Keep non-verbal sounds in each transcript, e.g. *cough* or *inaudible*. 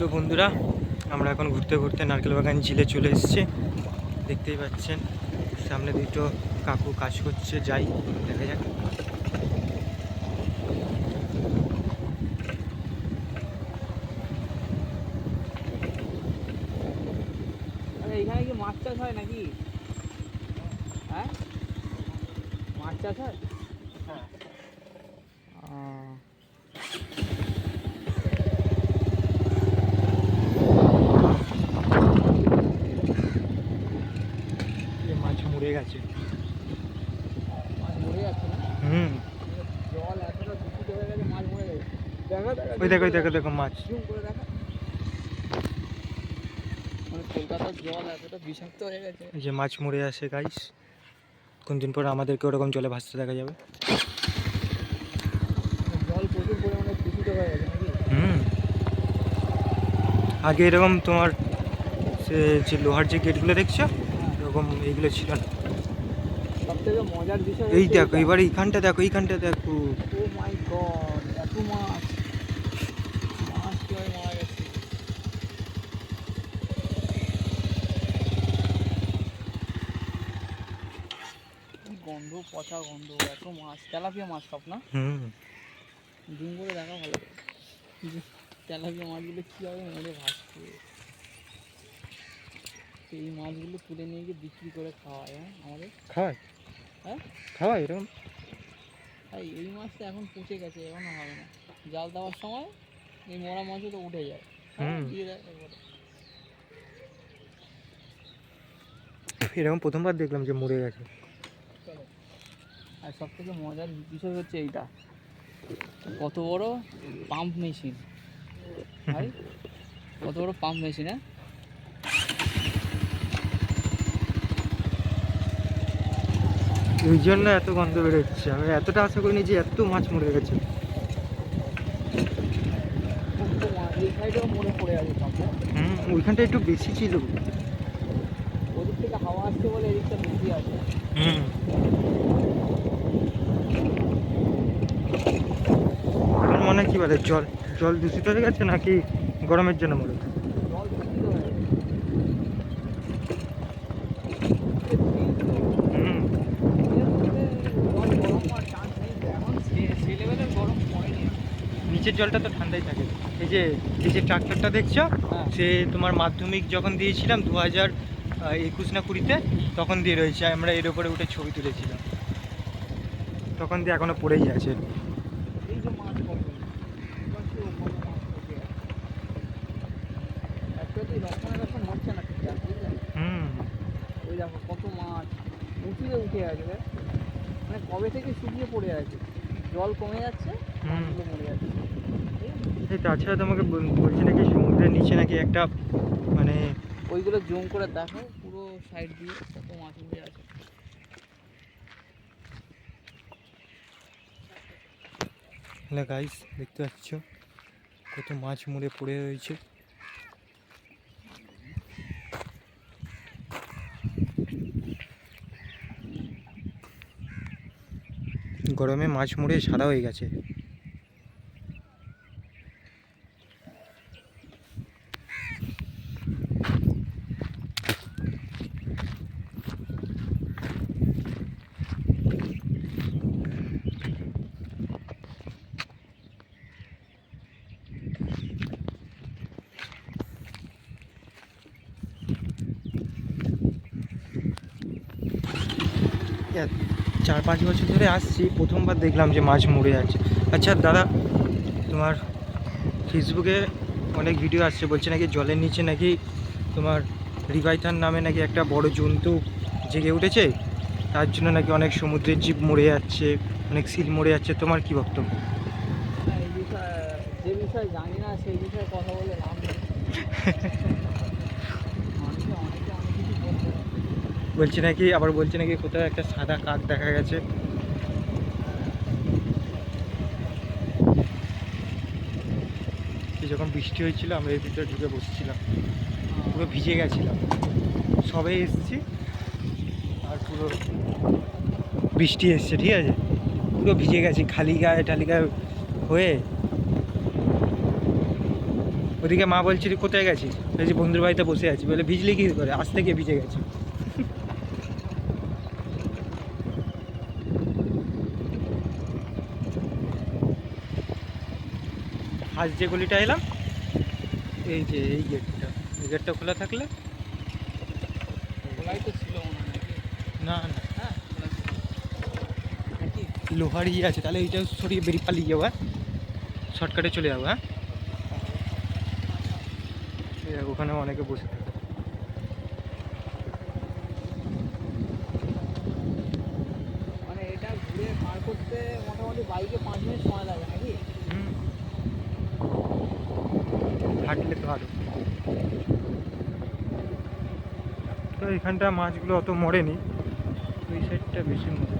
তো বন্ধুরা, আমরা এখন ঘুরতে ঘুরতে নারকেল বাগান ঝিলে চলে এসেছি। দেখতেই পাচ্ছেন, সামনে দুটো কাকু কাজ করছে, যাই, দেখা যাক। এখানে কি মাছ চাষ হয় নাকি? হ্যাঁ? মাছ চাষ হয় আহ, এ মাছ মরে গেছে মাছ মরে যাচ্ছে না হুম জল এতটা দূষিত হয়ে গেছে মাছ মরে যাবে দেখা দেখা ওই দেখো ওই দেখো দেখো মাছ জুম করে দেখা হয়ে গেছে। এই যে মাছ মরে আসে গাইস কোন দিন পর আমাদেরকে ওরকম জলে ভাসতে দেখা যাবে। হুম। আগে এরকম তোমার সে যে লোহার যে গেটগুলো দেখছ এরকম এইগুলো ছিল না সব থেকে মজার বিষয় এই দেখো এবার এইখানটা দেখো এইখানটা দেখো। ও মাই গড এত মাছ। মাছ কীভাবে মারা গেছে? গন্ধ পচা গন্ধ এত মাছ। তেলাপিয়া মাছ সব না? হুম। জুম করে দেখা ভালো তেলাপিয়া মাছগুলো কীভাবে মরে ভাসছে। এই মাছগুলো তুলে নিয়ে গিয়ে বিক্রি করে খাওয়ায় হ্যাঁ আমাদের? খাওয়াই হ্যাঁ? খাওয়াই এরকম? এই মাছটা এখন পচে গেছে এখনও হবে না। জাল দেওয়ার সময় এই মরা মাছও তো উঠে যায়। এরকম প্রথমবার দেখলাম যে মরে গেছে। আর সব থেকে মজার বিষয় হচ্ছে এইটা। কত বড় পাম্প মেশিন ভাই কত বড় পাম্প মেশিন হ্যাঁ? ওই জন্য এত গন্ধ বেরোচ্ছে। আমি এতটা আশা করিনি যে এত মাছ মরে গেছে? হুম, ওইখানটা একটু বেশি ছিল। ওদিক থেকে হাওয়া বলে এদিকটা আছে হুম। মনে কি বলে জল জল দূষিত হয়ে গেছে নাকি গরমের জন্য মরে গেছে? জল দূষিত হয়ে গেছে হুম জল গরম হওয়ার চান্স নেই তো। এখন সে- সে লেভেলের গরম পড়েনি এখন। নিচের জলটা তো ঠান্ডাই থাকে। এই যে এই যে ট্রাক্টরটা দেখছ হ্যাঁ। সে তোমার মাধ্যমিক যখন দিয়েছিলাম দু হাজার একুশ না কুড়িতে তখন দিয়ে রয়েছে আমরা এর উপরে উঠে ছবি তুলেছিলাম। তখন দিয়ে এখনও পড়েই আছে। কত মাছ উঁচুতে উঠে আছে মানে কবে থেকে শুকিয়ে পড়ে আছে? জল কমে যাচ্ছে মরে যাচ্ছে। তাছাড়া তোমাকে বল- বলছি নাকি সমুদ্রের নিচে নাকি একটা মানে ওইগুলো জুম করে দেখো পুরো সাইড দিয়ে কত মাছ উঠে আছে। হ্যালো গাইস দেখতে পাচ্ছ কত মাছ মরে পড়ে রয়েছে। গরমে মাছ মরে সাদা হয়ে গেছে। চার পাঁচ বছর ধরে আসছি। প্রথমবার দেখলাম যে মাছ মরে যাচ্ছে। আচ্ছা দাদা তোমার ফেসবুকে অনেক ভিডিও আসছে বলছে নাকি জলের নিচে নাকি তোমার রিভাইথান নামে নাকি একটা বড় জন্তু জেগে উঠেছে? তার জন্য নাকি অনেক সমুদ্রের জীব মরে যাচ্ছে অনেক সিল মরে যাচ্ছে। তোমার কি বক্তব্য? যে বিষয়ে জানি না সেই বিষয়ে কথা বলে লাভ *laughs* নেই মানুষে অনেকে অনেক কিছু বলতে পারে। বলছে নাকি, আবার বলছে নাকি কোথাও একটা সাদা কাক দেখা গেছে। যখন বৃষ্টি হয়েছিল, আমরা এর ভিতরে ঢুকে বসছিলাম। পুরো ভিজে গেছিলাম। সবে এসেছি, আর পুরো বৃষ্টি এসছে, ঠিক আছে? পুরো ভিজে গেছি, খালি গায়ে টালি গায়ে হয়ে। ওদিকে মা বলছিল, কোথায় গেছিস? বলছি, বন্ধুর বাড়িতে বসে আছি। বলে, ভিজলি কি করে? আজ থেকে ভিজে গেছি। আজ যে গলিটা এলাম এই যে এই গেটটা এই গেটটা খোলা থাকলে? খোলাই তো ছিল না না। হ্যাঁ নাকি? লোহার ইয়ে আছে তাহলে এইটা সরিয়ে বেরিয়ে পালিয়ে যাব হ্যাঁ? শর্টকাটে চলে যাব হ্যাঁ? এই ওখানে অনেকে বসে থাকে। মানে এটা ঘুরে পার করতে মোটামুটি বাইকে পাঁচ মিনিট সময় লাগে নাকি? হুম। হাঁটলে তো এখানটা মাছগুলো অত মরেনি ওই সাইডটা বেশি মরে।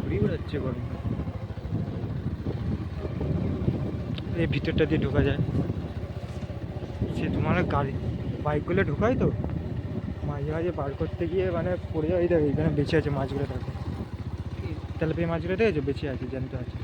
ঘুরি বেড়াচ্ছে গরম। এই ভিতরটা দিয়ে ঢোকা যায়। সে তোমার গাড়ি, বাইকগুলো ঢোকায় তো? মাঝে মাঝে বার করতে গিয়ে মানে পড়ে যায়। এখানে বেঁচে আছে মাছগুলো, দেখো। কি? তেলাপিয়া মাছগুলো দেখেছ? বেঁচে আছে, জ্যান্ত আছে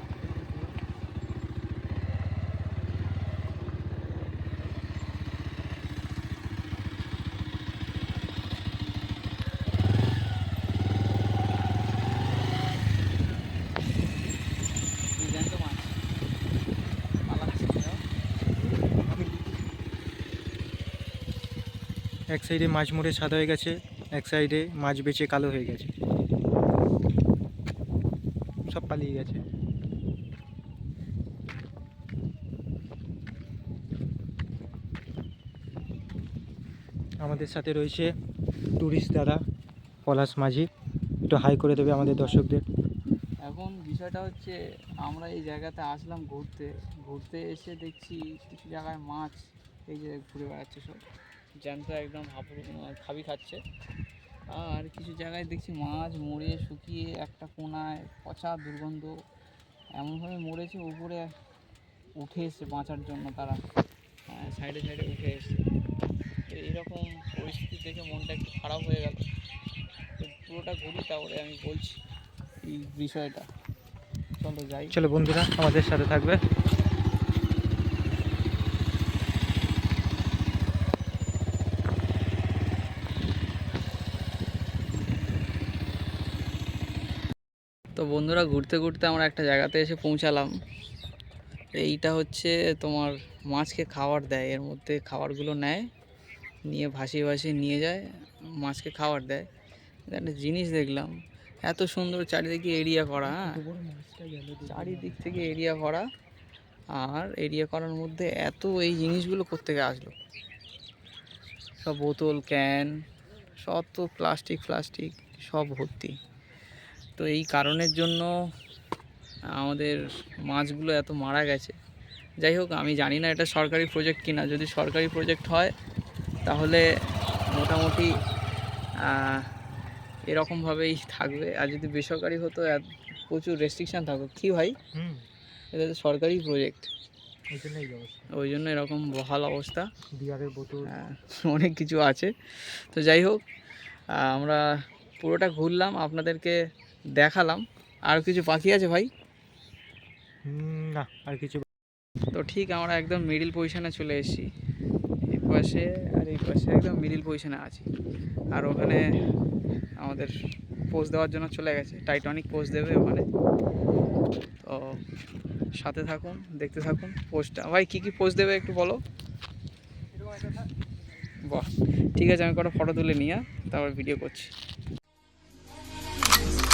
এই জ্যান্ত মাছ পালাচ্ছে যাও। এক সাইডে মাছ মরে সাদা হয়ে গেছে, এক সাইডে মাছ বেচে কালো হয়ে গেছে। সব পালিয়ে গেছে। আমাদের সাথে রয়েছে ট্যুরিস্ট দাদা পলাশ মাঝি। একটু হাই করে দেবে আমাদের দর্শকদের। এখন বিষয়টা হচ্ছে, আমরা এই জায়গাতে আসলাম ঘুরতে। ঘুরতে এসে দেখছি কিছু জায়গায় মাছ, এই যে ঘুরে বেড়াচ্ছে সব। জ্যান্ত একদম হাঁপুড় খাবি খাচ্ছে। আর কিছু জায়গায় দেখছি মাছ মরে, শুকিয়ে একটা কোনায় পচা দুর্গন্ধ। এমনভাবে মরেছে, উপরে উঠে এসছে বাঁচার জন্য তারা। সাইডে সাইডে উঠে এসছে। তো এইরকম পরিস্থিতি দেখে মনটা একটু খারাপ হয়ে গেল। তো পুরোটা ঘুরি তারপরে আমি বলছি এই বিষয়টা। চলো যাই। চলো বন্ধুরা, আমাদের সাথে থাকবে। তো বন্ধুরা ঘুরতে ঘুরতে আমরা একটা জায়গাতে এসে পৌঁছালাম। এইটা হচ্ছে তোমার মাছকে খাবার দেয়, এর মধ্যে খাবারগুলো নেয়, নিয়ে ভাসিয়ে ভাসিয়ে নিয়ে যায়, মাছকে খাবার দেয়। একটা জিনিস দেখলাম। এত সুন্দর চারিদিকে এরিয়া করা হ্যাঁ? চারিদিক থেকে এরিয়া করা, আর এরিয়া করার মধ্যে এত এই জিনিসগুলো কোত্থেকে আসলো? সব বোতল ক্যান সব তো প্লাস্টিক প্লাস্টিক সব ভর্তি। তো এই কারণের জন্য আমাদের মাছগুলো এত মারা গেছে। যাই হোক আমি জানি না এটা সরকারি প্রজেক্ট কিনা। যদি সরকারি প্রজেক্ট হয় তাহলে মোটামুটি এরকমভাবেই থাকবে। আর যদি বেসরকারি হতো প্রচুর রেস্ট্রিকশান থাকতো। কী ভাই? হুম। এটা তো সরকারি প্রজেক্ট ওই জন্য এরকম বহাল অবস্থা। বিয়ারের বোতল। হ্যাঁ, অনেক কিছু আছে। তো যাই হোক আমরা পুরোটা ঘুরলাম। আপনাদেরকে দেখালাম। আর কিছু পাখি আছে ভাই? না আর কিছু তো ঠিক আমরা একদম মিডিল পজিশনে চলে এসেছি। এই পাশে আর এই পাশে একদম মিডিল পজিশনে আছি। আর ওখানে আমাদের পোজ দেওয়ার জন্য চলে গেছে। টাইটনিক পোজ দেবে ওখানে। তো সাথে থাকুন দেখতে থাকুন পোস্টটা ভাই কী কী পোস্ট দেবে একটু বলো? বাহ ঠিক আছে আমি কটা ফটো তুলে নিয়ে তারপর ভিডিও করছি।